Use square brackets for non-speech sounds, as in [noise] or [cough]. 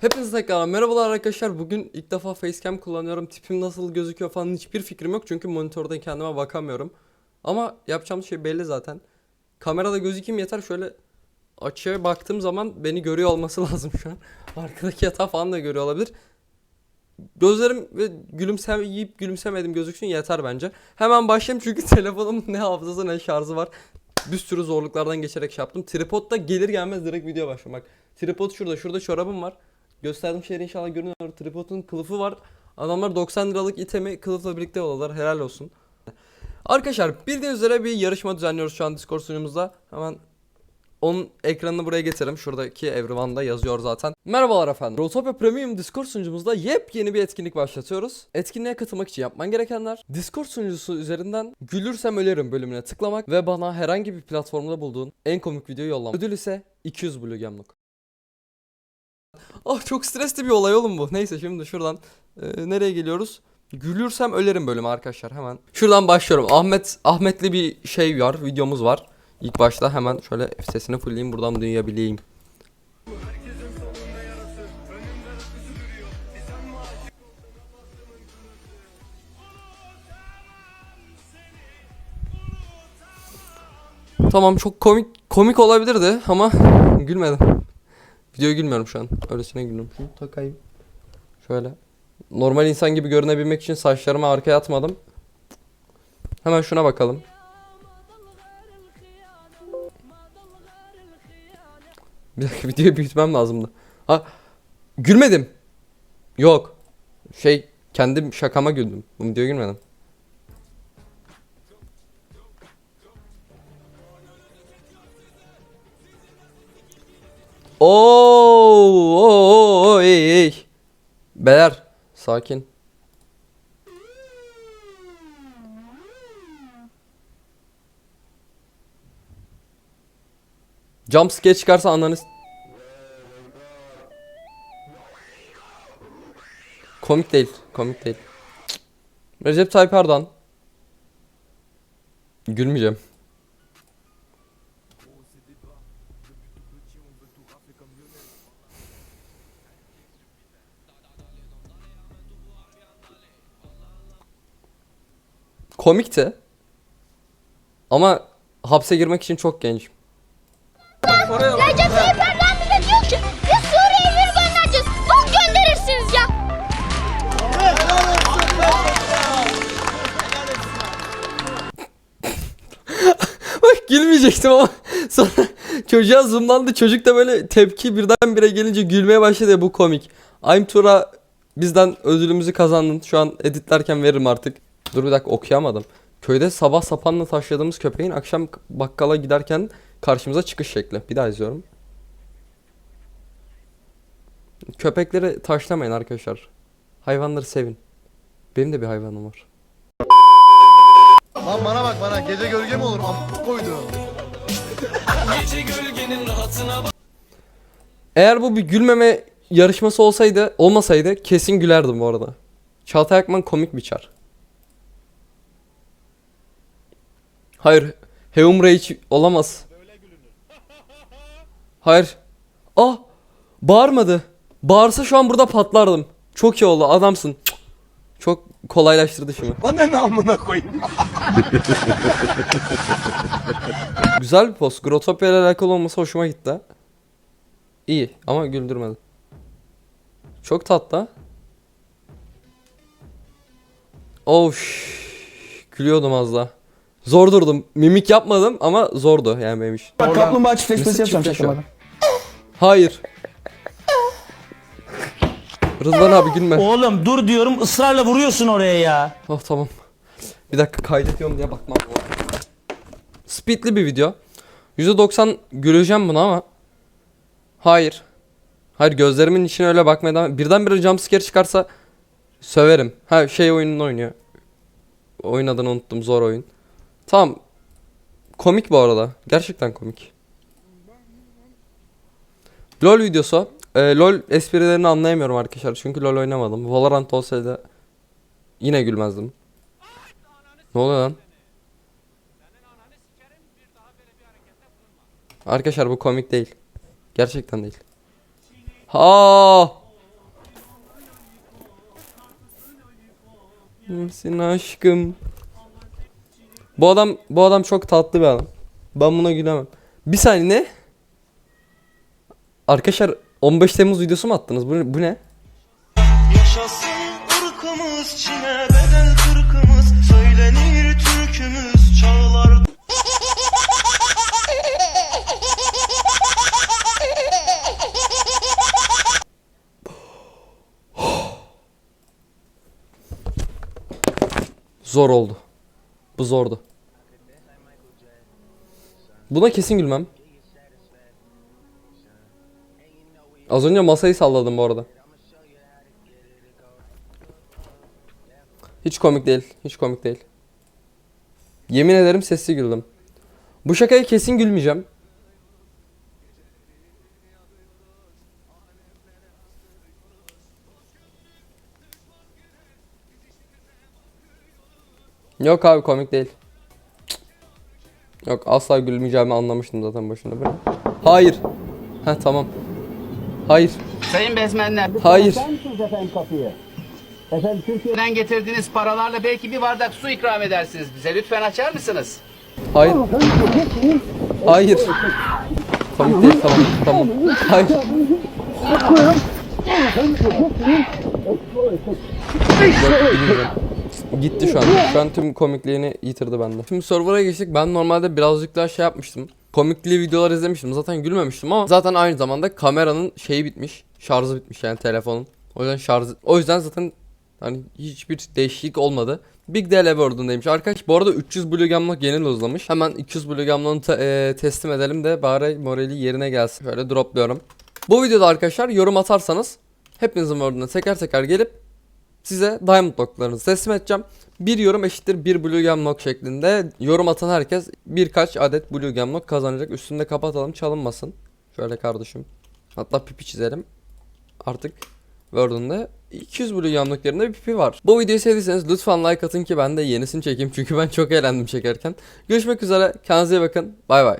Hepinize tekrar merhabalar arkadaşlar. Bugün ilk defa facecam kullanıyorum. Tipim nasıl gözüküyor falan hiçbir fikrim yok. Çünkü monitörden kendime bakamıyorum. Ama yapacağım şey belli zaten. Kamerada gözükeyim yeter. Şöyle açıya baktığım zaman beni görüyor olması [laughs] lazım şu an. Arkadaki yatağı falan da görüyor olabilir. Gözlerim ve gülümsemeyip gülümsemedim gözüksün yeter bence. Hemen başlayayım çünkü [laughs] telefonumun ne hafızası ne şarjı var. Bir sürü zorluklardan geçerek şey yaptım. Tripodda gelir gelmez direkt video başlamak. Tripod şurada. Şurada çorabım var. Gösterdiğim şeyler inşallah görünüyor. Tripodun kılıfı var. Adamlar 90 liralık itemi kılıfla birlikte alıyorlar. Helal olsun. Arkadaşlar bildiğiniz üzere bir yarışma düzenliyoruz şu an Discord sunucumuzda. Hemen onun ekranını buraya getirelim. Şuradaki Everyone'da yazıyor zaten. Merhabalar efendim. Rotopia Premium Discord sunucumuzda yepyeni bir etkinlik başlatıyoruz. Etkinliğe katılmak için yapman gerekenler Discord sunucusu üzerinden Gülürsem Ölerim bölümüne tıklamak ve bana herhangi bir platformda bulduğun en komik videoyu yollamak. Ödül ise 200 Blue Gemlock. Ah çok stresli bir olay oğlum bu. Neyse şimdi şuradan e, nereye geliyoruz? Gülürsem ölerim bölümü arkadaşlar hemen. Şuradan başlıyorum. Ahmet Ahmetli bir şey var, videomuz var. İlk başta hemen şöyle sesini fullleyeyim buradan duyabileyim. Tamam çok komik komik olabilirdi ama gülmedim. Videoya gülmüyorum şu an. Öylesine gülüyorum. Şunu takayım. Şöyle. Normal insan gibi görünebilmek için saçlarımı arkaya atmadım. Hemen şuna bakalım. Bir dakika videoyu büyütmem lazımdı. Ha gülmedim. Yok. Şey kendim şakama güldüm. Bu videoya gülmedim. Oo, oo, oo, ey, ey. Beyler, sakin. Jump scare çıkarsa ananız. Komik değil, komik değil. Recep Tayyip Erdoğan. Gülmeyeceğim. Komikti. Ama hapse girmek için çok genç. Recep Tayyip Erdoğan bize diyor ki biz Suriye'ye bir göndereceğiz. Bok gönderirsiniz ya. [laughs] Bak gülmeyecektim ama [laughs] sonra çocuğa zoomlandı. Çocuk da böyle tepki birdenbire gelince gülmeye başladı bu komik. I'm Tura bizden ödülümüzü kazandın. Şu an editlerken veririm artık. Dur bir dakika okuyamadım. Köyde sabah sapanla taşladığımız köpeğin akşam bakkala giderken karşımıza çıkış şekli. Bir daha izliyorum. Köpekleri taşlamayın arkadaşlar. Hayvanları sevin. Benim de bir hayvanım var. Lan bana bak bana gece gölge mi olur? Am koydu. Eğer bu bir gülmeme yarışması olsaydı, olmasaydı kesin gülerdim bu arada. Çağatay Akman komik bir Hayır, Heumre hiç olamaz. Hayır. Ah! Bağırmadı. Bağırsa şu an burada patlardım. Çok iyi oldu, adamsın. Çok kolaylaştırdı şimdi. Bana ne amına koyayım? [laughs] Güzel bir post. Grotopia ile alakalı olması hoşuma gitti. İyi ama güldürmedi. Çok tatlı. Oh, gülüyordum az daha. Zor durdum. Mimik yapmadım ama zordu yani benim için. Bak kaplumbağa çiftleşmesi yapacağım şakalarda. Hayır. Rıdvan abi gülme. Oğlum dur diyorum ısrarla vuruyorsun oraya ya. Oh tamam. Bir dakika kaydediyorum diye bakmam. Speedli bir video. %90 güleceğim buna ama. Hayır. Hayır gözlerimin içine öyle bakmaya devam. Birdenbire jumpscare çıkarsa söverim. Ha şey oyununu oynuyor. Oyun adını unuttum zor oyun. Tamam. Komik bu arada. Gerçekten komik. LoL videosu. E, LoL esprilerini anlayamıyorum arkadaşlar. Çünkü LoL oynamadım. Valorant olsaydı yine gülmezdim. Ne oluyor lan? Arkadaşlar bu komik değil. Gerçekten değil. Ha! Misin aşkım? Bu adam bu adam çok tatlı bir adam. Ben buna gülemem. Bir saniye ne? Arkadaşlar 15 Temmuz videosu mu attınız? Bu, bu ne? Yaşasın ırkımız Çin'e bedel kırkımız Söylenir türkümüz çağlar Zor oldu. Bu zordu. Buna kesin gülmem. Az önce masayı salladım bu arada. Hiç komik değil. Hiç komik değil. Yemin ederim sessiz güldüm. Bu şakaya kesin gülmeyeceğim. Yok abi komik değil. Yok asla gülmeyeceğimi anlamıştım zaten başında. Ne? Hayır. Ha tamam. Hayır. Sayın bezmenler, Hayır. açar mısınız efendim kapıyı? Efendim Türkiye'den getirdiğiniz paralarla belki bir bardak su ikram edersiniz bize. Lütfen açar mısınız? Hayır. Hayır. Komik değil tamam tamam. Hayır. Yok, bilmiyorum. Gitti şu an. Şu an tüm komikliğini yitirdi bende. Şimdi server'a geçtik. Ben normalde birazcık daha şey yapmıştım. Komikli videolar izlemiştim. Zaten gülmemiştim ama zaten aynı zamanda kameranın şeyi bitmiş. Şarjı bitmiş yani telefonun. O yüzden şarj o yüzden zaten hani hiçbir değişiklik olmadı. Big DL World'undaymış. Arkadaş bu arada 300 Blue Gamlock yeni lozlamış. Hemen 200 Blue Gamlock'u te- e, teslim edelim de bari morali yerine gelsin. Şöyle dropluyorum. Bu videoda arkadaşlar yorum atarsanız hepinizin World'una teker teker gelip size Diamond Lock'larınızı teslim edeceğim. Bir yorum eşittir bir Blue Gem Lock şeklinde yorum atan herkes birkaç adet Blue Gem Lock kazanacak. Üstünde kapatalım çalınmasın. Şöyle kardeşim. Hatta pipi çizelim. Artık Word'unda 200 Blue Gem Lock'larında bir pipi var. Bu videoyu sevdiyseniz lütfen like atın ki ben de yenisini çekeyim. Çünkü ben çok eğlendim çekerken. Görüşmek üzere. Kendinize bakın. Bay bay.